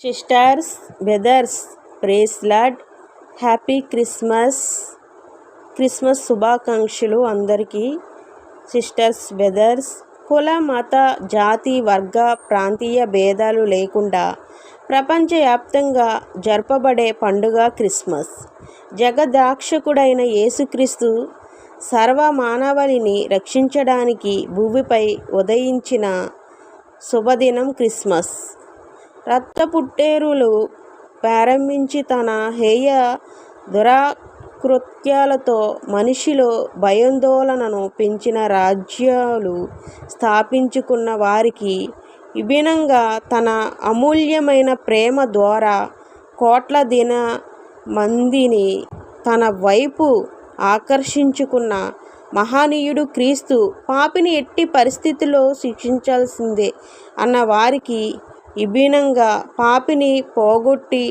Sisters brothers praise lord happy Christmas Christmas శుభాకాంక్షలు అందరికీ. Sisters brothers కుల మత జాతి వర్గ ప్రాంతీయ భేదాలు లేకుండా ప్రపంచవ్యాప్తంగా జరపబడే పండుగ క్రిస్మస్. జగద్రాక్షకుడైన యేసుక్రీస్తు సర్వ మానవాళిని రక్షించడానికి భూమిపై ఉదయించిన శుభదినం క్రిస్మస్. రక్తపుట్టేరులు ప్రారంభించి తన హేయ దురాకృత్యాలతో మనిషిలో భయాందోళనను పెంచిన రాజ్యాలు స్థాపించుకున్న వారికి విభిన్నంగా తన అమూల్యమైన ప్రేమ ద్వారా కోట్ల దిన మందిని తన వైపు ఆకర్షించుకున్న మహనీయుడు క్రీస్తు పాపిని ఎట్టి పరిస్థితుల్లో శిక్షించాల్సిందే అన్న వారికి విభిన్నంగా పాపిని పోగొట్టి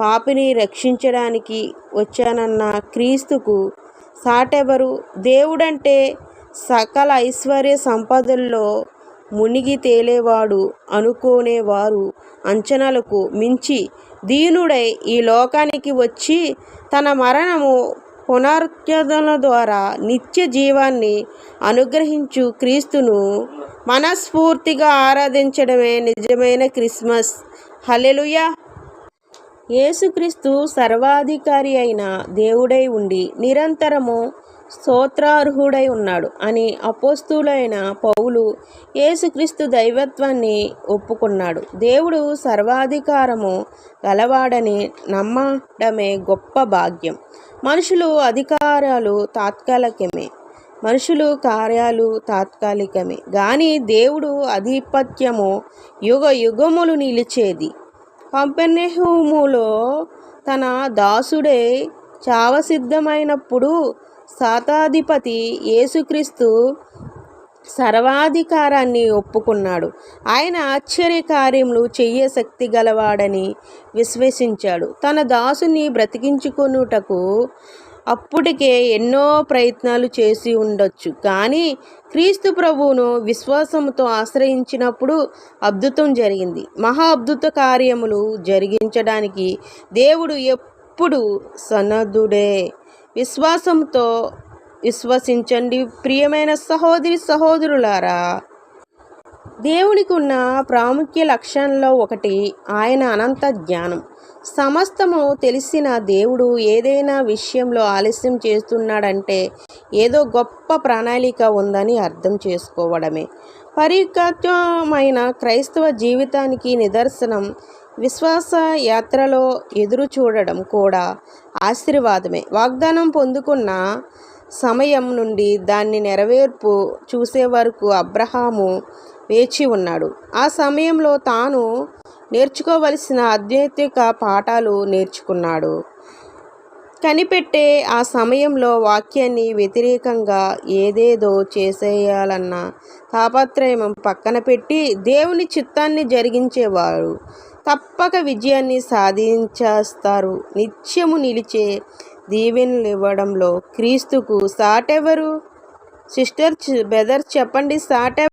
పాపిని రక్షించడానికి వచ్చానన్న క్రీస్తుకు సాటెవరు దేవుడంటే సకల ఐశ్వర్య సంపదల్లో మునిగి తేలేవాడు అనుకునేవారు అంచనాలకు మించి దీనుడై ఈ లోకానికి వచ్చి తన మరణము పునరుత్థానాల ద్వారా నిత్య జీవాన్ని అనుగ్రహించు క్రీస్తును మనస్ఫూర్తిగా ఆరాధించడమే నిజమైన క్రిస్మస్. హలెలుయా యేసుక్రీస్తు సర్వాధికారి అయిన దేవుడై ఉండి నిరంతరము స్తోత్రార్హుడై ఉన్నాడు అని అపోస్తులైన పౌలు యేసుక్రీస్తు దైవత్వాన్ని ఒప్పుకున్నాడు. దేవుడు సర్వాధికారము గలవాడని నమ్మడమే గొప్ప భాగ్యం. మనుషులు అధికారాలు తాత్కాలికమే. మనుషులు కార్యాలు తాత్కాలికమే. కానీ దేవుడు ఆధిపత్యము యుగ యుగములు నిలిచేది. కంపెనెహుములో తన దాసుడే చావసిద్ధమైనప్పుడు శాతాధిపతి యేసుక్రీస్తు సర్వాధికారాన్ని ఒప్పుకున్నాడు. ఆయన ఆశ్చర్య కార్యములు చెయ్య శక్తి గలవాడని విశ్వసించాడు. తన దాసుని బ్రతికించుకొనుటకు అప్పటికే ఎన్నో ప్రయత్నాలు చేసి ఉండొచ్చు. కానీ క్రీస్తు ప్రభువును విశ్వాసంతో ఆశ్రయించినప్పుడు అద్భుతం జరిగింది. మహా అద్భుత కార్యములు జరిగించడానికి దేవుడు ఎప్పుడు సన్నద్ధుడే. విశ్వాసంతో విశ్వసించండి. ప్రియమైన సహోదరి సహోదరులారా దేవునికి ఉన్న ప్రాముఖ్య లక్షణంలో ఒకటి ఆయన అనంత జ్ఞానం. సమస్తము తెలిసిన దేవుడు ఏదైనా విషయంలో ఆలస్యం చేస్తున్నాడంటే ఏదో గొప్ప ప్రణాళిక ఉందని అర్థం చేసుకోవడమే. పరికత్వమైన క్రైస్తవ జీవితానికి నిదర్శనం విశ్వాస యాత్రలో ఎదురు చూడడం కూడా ఆశీర్వాదమే. వాగ్దానం పొందుకున్న సమయం నుండి దాన్ని నెరవేర్పు చూసే వరకు అబ్రహాము వేచి ఉన్నాడు. ఆ సమయంలో తాను నేర్చుకోవలసిన ఆధ్యాత్మిక పాఠాలు నేర్చుకున్నాడు. కనిపెట్టే ఆ సమయంలో వాక్యాన్ని వ్యతిరేకంగా ఏదేదో చేసేయాలన్న తాపత్రయం పక్కన పెట్టి దేవుని చిత్తాన్ని జరిగించేవారు. తప్పక విజయాన్ని సాధించేస్తారు. నిత్యము నిలిచే దీవెనలు ఇవ్వడంలో క్రీస్తుకు సాటెవరు? సిస్టర్ బెదర్ చెప్పండి సాటెవరు?